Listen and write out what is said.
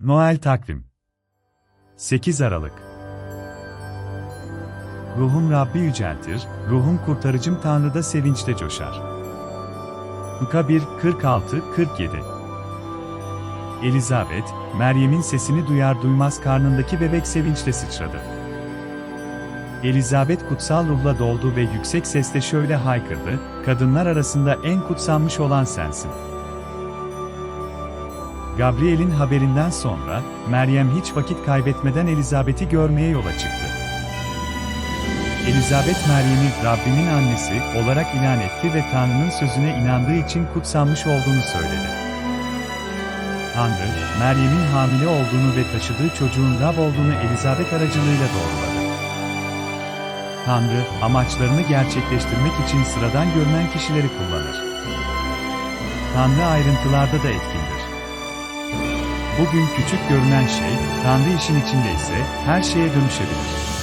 Noel takvim 8 Aralık Ruhum Rabbi yüceltir, ruhum kurtarıcım Tanrı'da sevinçle coşar. Luka 1, 46, 47 Elizabeth, Meryem'in sesini duyar duymaz karnındaki bebek sevinçle sıçradı. Elizabeth kutsal ruhla doldu ve yüksek sesle şöyle haykırdı, kadınlar arasında en kutsanmış olan sensin. Gabriel'in haberinden sonra, Meryem hiç vakit kaybetmeden Elizabeth'i görmeye yola çıktı. Elizabeth Meryem'i Rabbimin annesi olarak ilan etti ve Tanrı'nın sözüne inandığı için kutsanmış olduğunu söyledi. Tanrı, Meryem'in hamile olduğunu ve taşıdığı çocuğun Rab olduğunu Elizabeth aracılığıyla doğruladı. Tanrı, amaçlarını gerçekleştirmek için sıradan görünen kişileri kullanır. Tanrı ayrıntılarda da etkindir. Bugün küçük görünen şey, Tanrı işin içinde ise her şeye dönüşebilir.